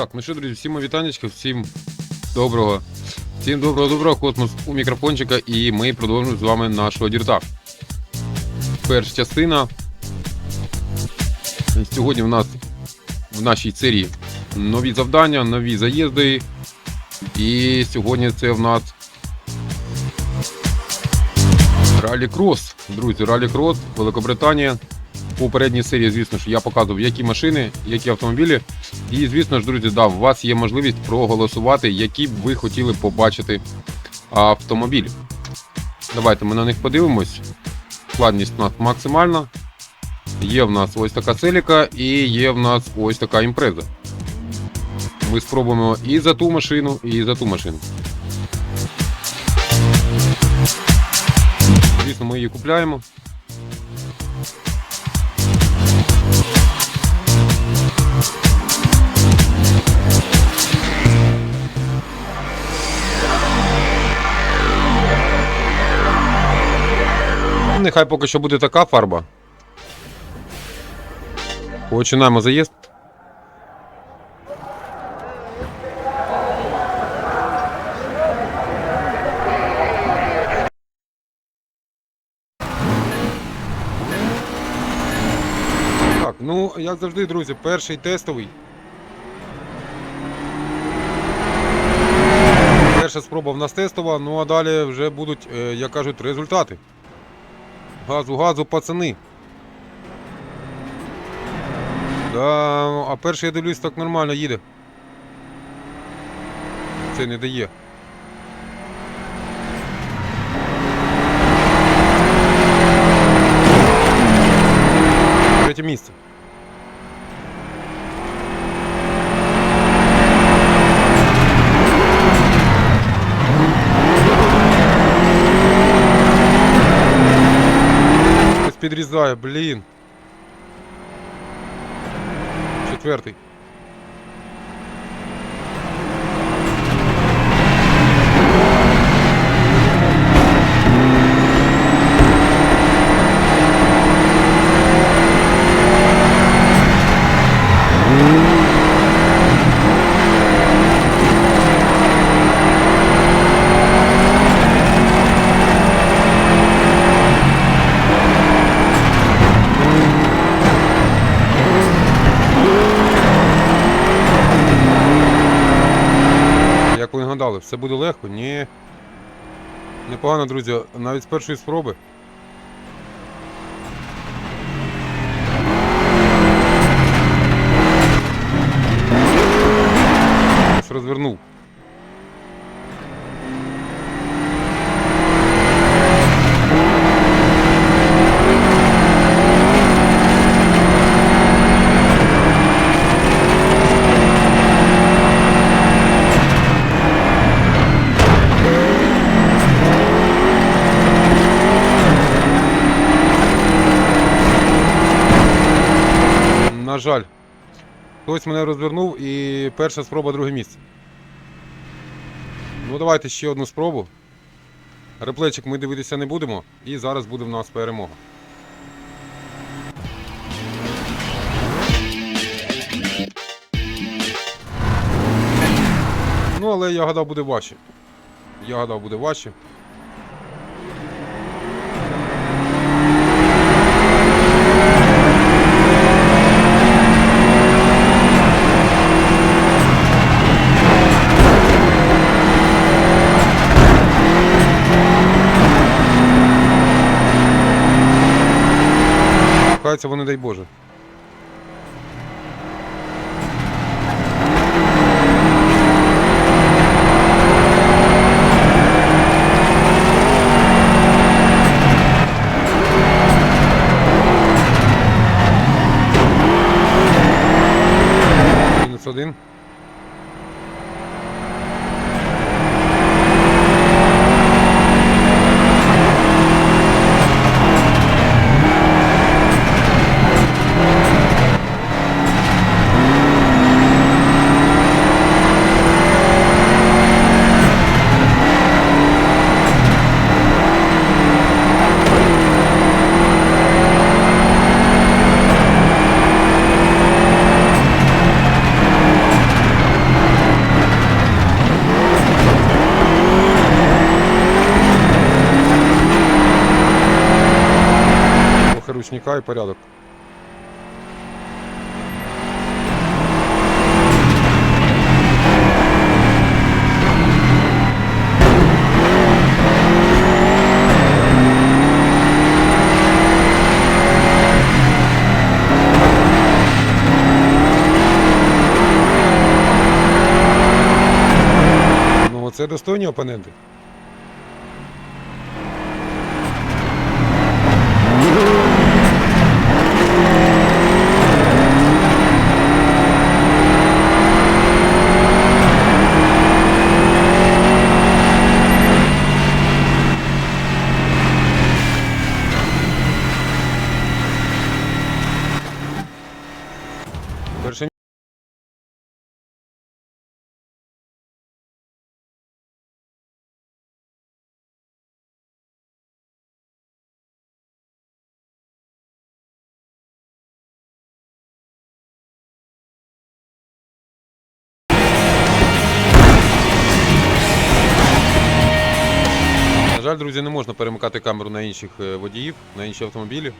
Так, ну що, друзі, всім вітанечка, всім доброго. Всім доброго доброго космос у мікрофончика і ми продовжуємо з вами нашого дірта. Перша частина. Сьогодні в нас в нашій серії нові завдання, нові заїзди. І сьогодні це в нас Ралі-крос. Друзі, ралі-крос, Великобританія. Попередній серії, звісно ж, я показував, які машини, які автомобілі. І, звісно ж, друзі, да, у вас є можливість проголосувати, які б ви хотіли побачити автомобіль. Давайте ми на них подивимось. Складність у нас максимальна. Є в нас ось така селіка і є в нас ось така імпреза. Ми спробуємо і за ту машину, і за ту машину. Звісно, ми її купляємо. Нехай поки що буде така фарба. Починаємо заїзд. Так, ну, як завжди, друзі, перший тестовий. Перша спроба в нас тестова, ну а далі вже будуть, е, як кажуть, результати. Газу, газу, пацани. Да, а перший я дивлюсь так нормально їде. Це не дає. Третє місце. Хтось блин. блін. Четвертий. Як все буде легко? Ні. Непогано, друзі, навіть з першої спроби. Розвернув. На жаль. Хтось мене розвернув і перша спроба друге місце. Ну давайте ще одну спробу. Реплечик ми дивитися не будемо. І зараз буде в нас перемога. Ну, але я гадав буде важче. Я гадав буде важче. Хай вони дай Боже. Техніка і порядок. Ну, це достойні опоненти. Жаль, друзі, не можна перемикати камеру на інших е, водіїв, на інші автомобілі.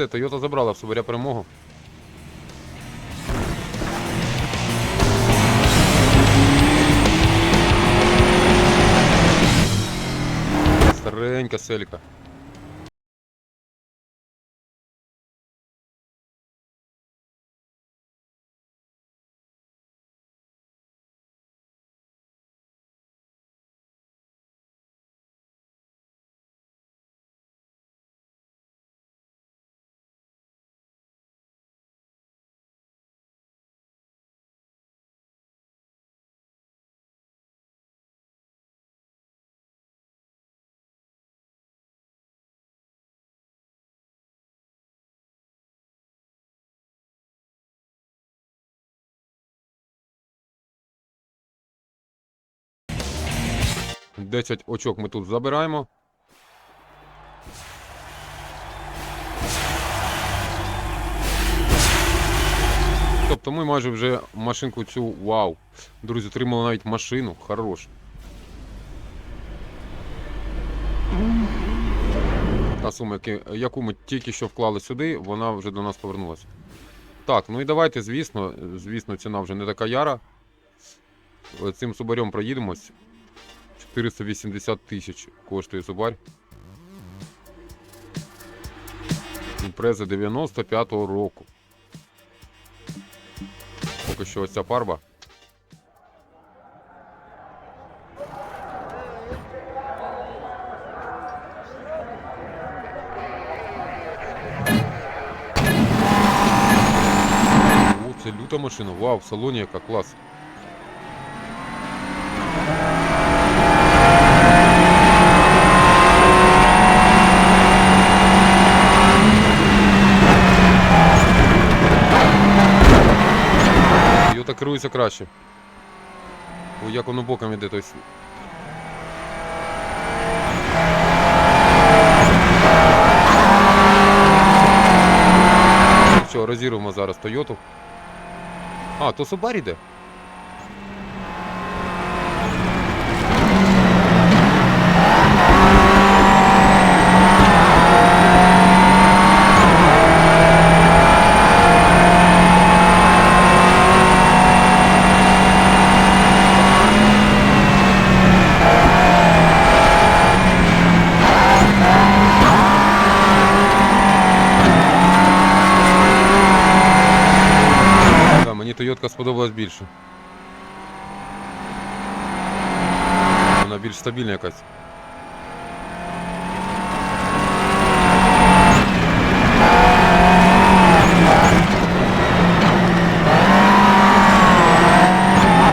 Все, Тойота забрала в Соборя перемогу. Старенька селька. Десять очок ми тут забираємо. Тобто ми майже вже машинку цю вау. Друзі, отримали навіть машину. Хорош. Та сума, яку ми тільки що вклали сюди, вона вже до нас повернулася. Так, ну і давайте, звісно, звісно, ціна вже не така яра. Цим субарем проїдемось. 480 тисяч коштує Субарь. Імпреза 95-го року. Поки що ось ця фарба. О, це люта машина. Вау, в салоні яка клас. Toyota краще. О, як воно боком іде, тобто. Що, розірвемо зараз Тойоту. А, то Subaru йде. сподобалась більше. Вона більш стабільна якась.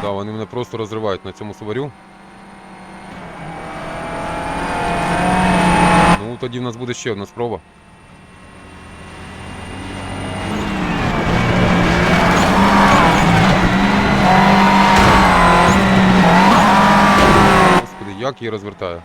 Да, вони мене просто розривають на цьому Subaru. Ну, тоді в нас буде ще одна спроба. Як її розвертає.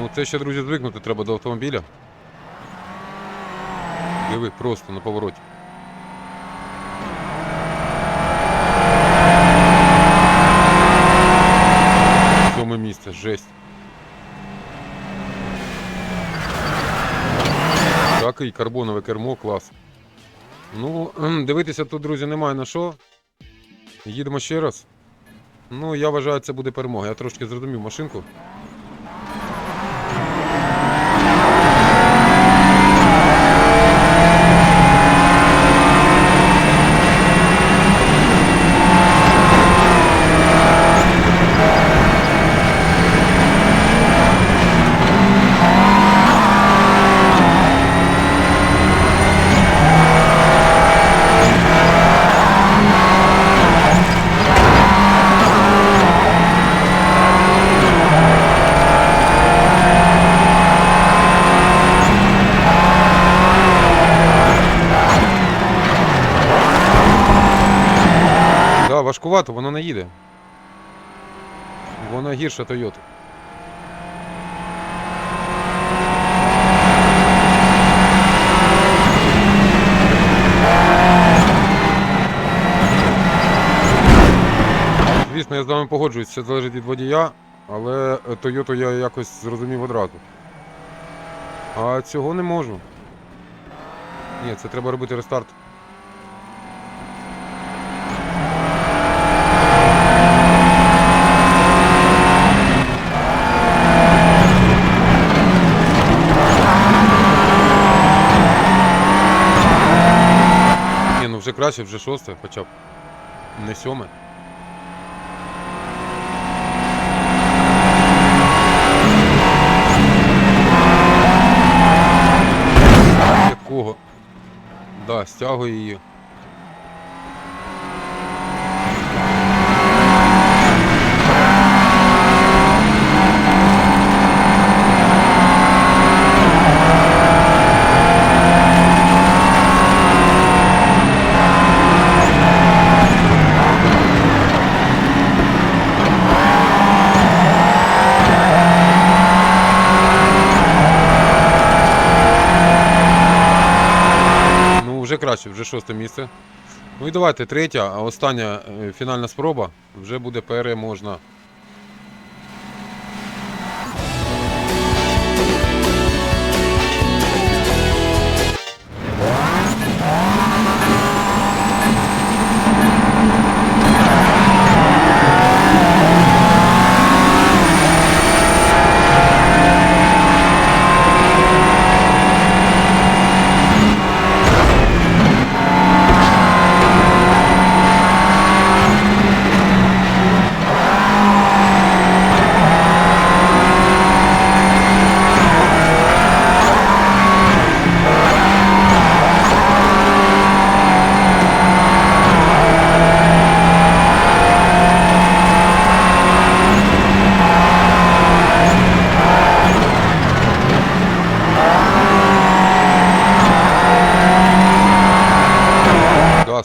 Ну, це ще, друзі, звикнути треба до автомобіля. Диви, просто на повороті. Місце, жесть. Так, і карбонове кермо, клас. Ну, дивитися тут, друзі, немає на що. Їдемо ще раз. Ну, я вважаю, це буде перемога. Я трошки зрозумів машинку. Да, важкувато, воно не їде. Воно гірше Тойоти. Звісно, я з вами погоджуюсь, все залежить від водія, але Тойоту я якось зрозумів одразу. А цього не можу. Ні, це треба робити рестарт. Вже краще, вже шосте, хоча б не сьоме. Якого? Да, стягує її. Ну, вже шосте місце. Ну і давайте третя, а остання е, фінальна спроба вже буде переможна.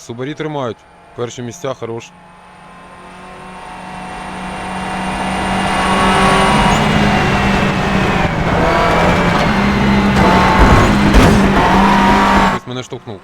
Субарі тримають. Перші місця хорош. Мене штовхнув.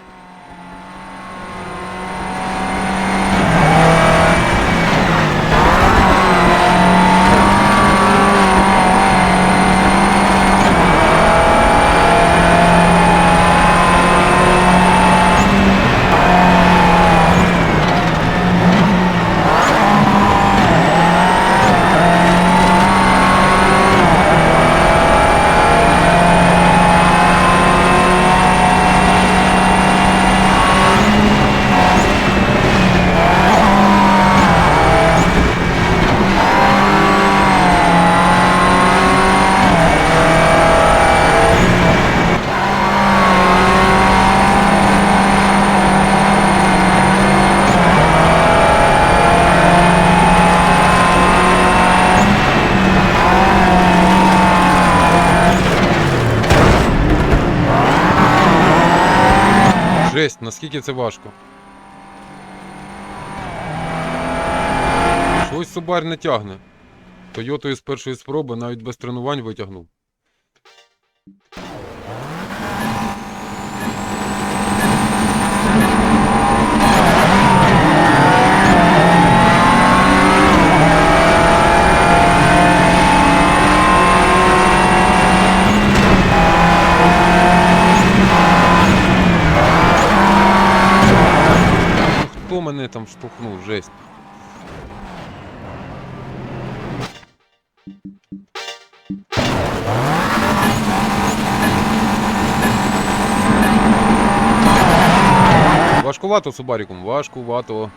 Наскільки це важко. Щось Субар не тягне. Тойотою з першої спроби навіть без тренувань витягнув. Там штовхнув, жесть. Важкувато Субаріком, важкувато.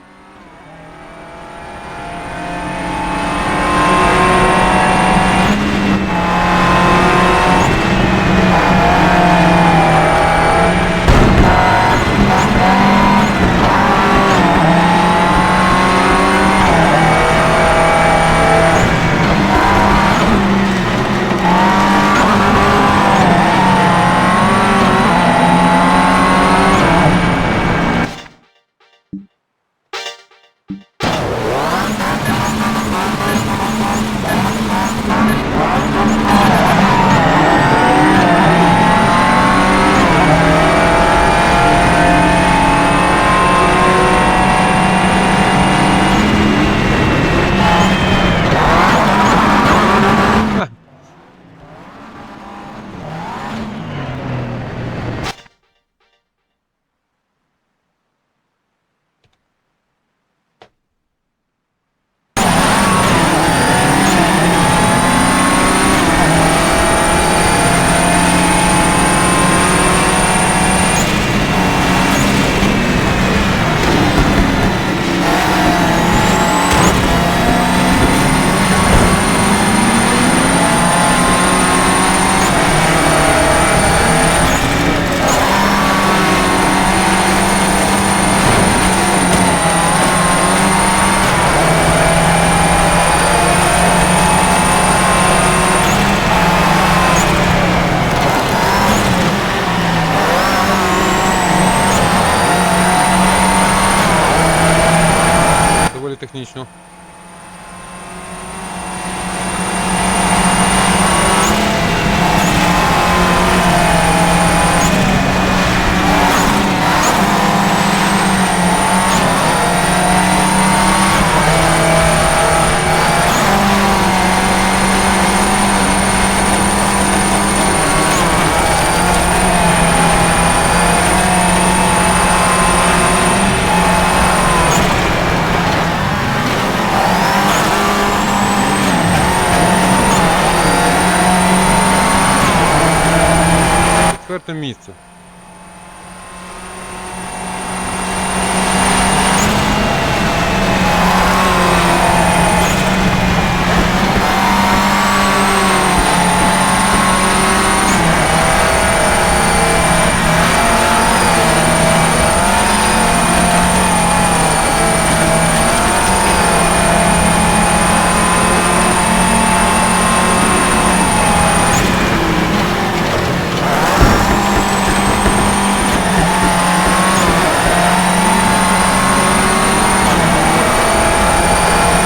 Четверте місце.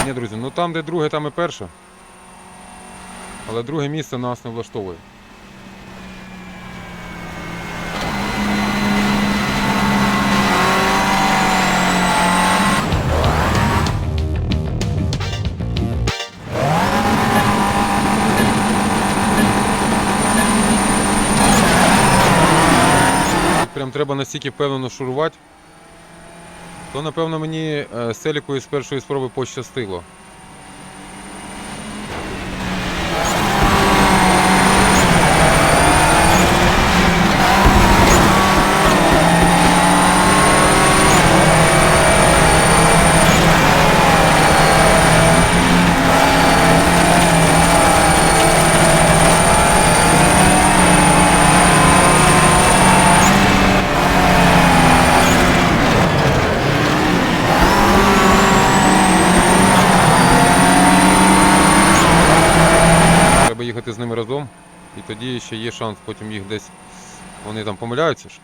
Ні, друзі, ну там, де друге, там і перше. Але друге місце нас не влаштовує. Прям треба настільки впевнено шурувати. То напевно мені е, з Селікою з першої спроби пощастило. тоді ще є шанс, потім їх десь вони там помиляються. ж.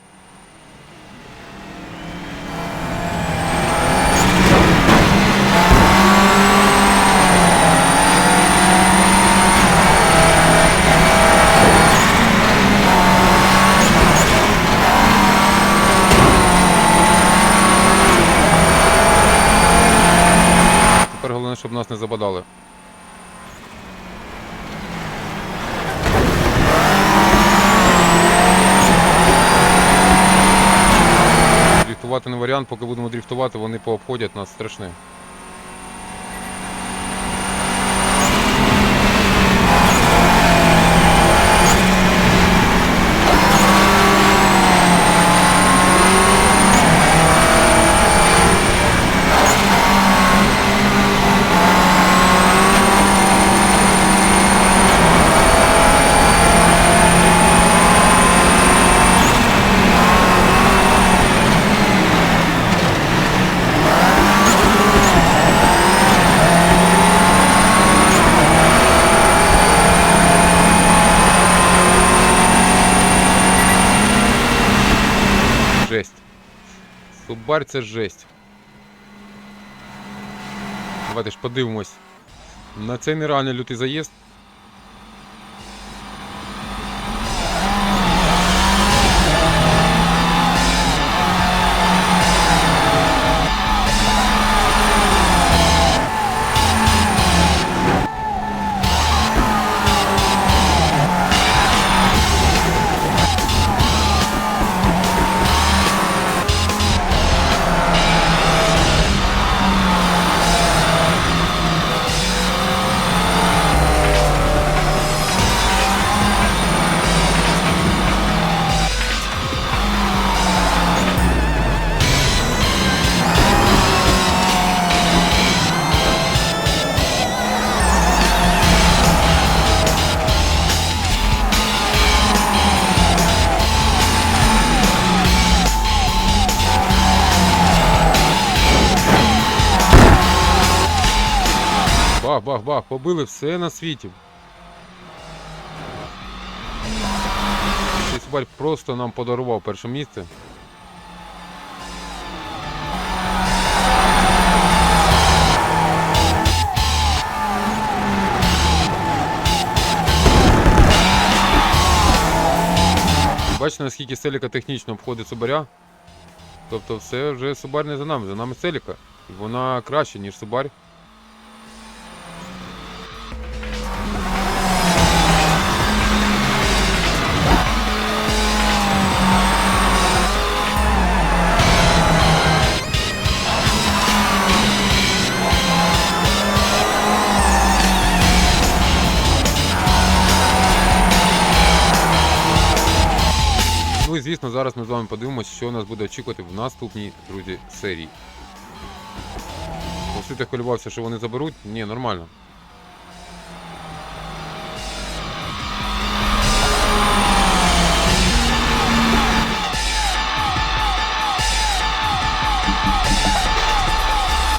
Тепер головне, щоб нас не забадали. Дріфтувати не варіант, поки будемо дріфтувати, вони пообходять нас страшне. Жесть. Субарь це жесть. Давайте ж подивимось. На цей нереально лютий заїзд. Бах, побили все на світі. Цей Субарь просто нам подарував перше місце. Бачите, наскільки Селіка технічно обходить Субаря? Тобто все вже Субар не за нами, за нами Селіка. Вона краще, ніж Субарь. Звісно, зараз ми з вами подивимося, що нас буде очікувати в наступній друзі серії. Ось ти хвилювався, що вони заберуть? Ні, нормально.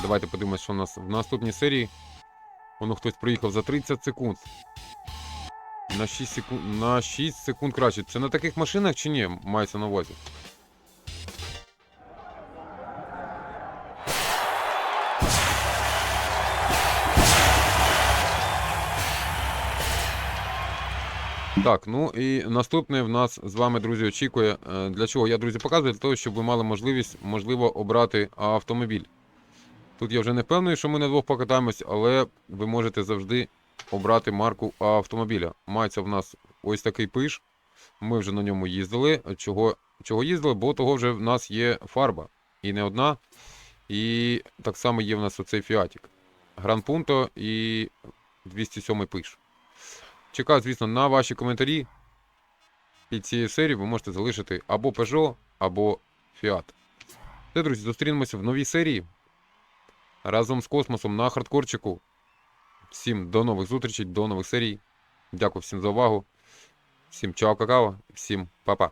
Давайте подивимося, що у нас в наступній серії. Воно хтось приїхав за 30 секунд. На 6 секунд, на 6 секунд краще. Це на таких машинах чи ні? Мається на увазі. Так, ну і наступне в нас з вами, друзі, очікує. Е, Для чого я, друзі, показую? Для того, щоб ви мали можливість, можливо, обрати автомобіль. Тут я вже не впевнений, що ми на двох покатаємось, але ви можете завжди обрати марку автомобіля. Мається в нас ось такий пиш. Ми вже на ньому їздили. Чого, чого їздили? Бо того вже в нас є фарба. І не одна. І так само є в нас оцей фіатік. Гран Пунто і 207 пиш. Чекаю, звісно, на ваші коментарі. Під цією серією ви можете залишити або Peugeot, або Fiat. Все, друзі, зустрінемося в новій серії. Разом з космосом на хардкорчику. Всім до нових зустрічей, до нових серій. Дякую всім за увагу. Всім чао, какао, всім па-па.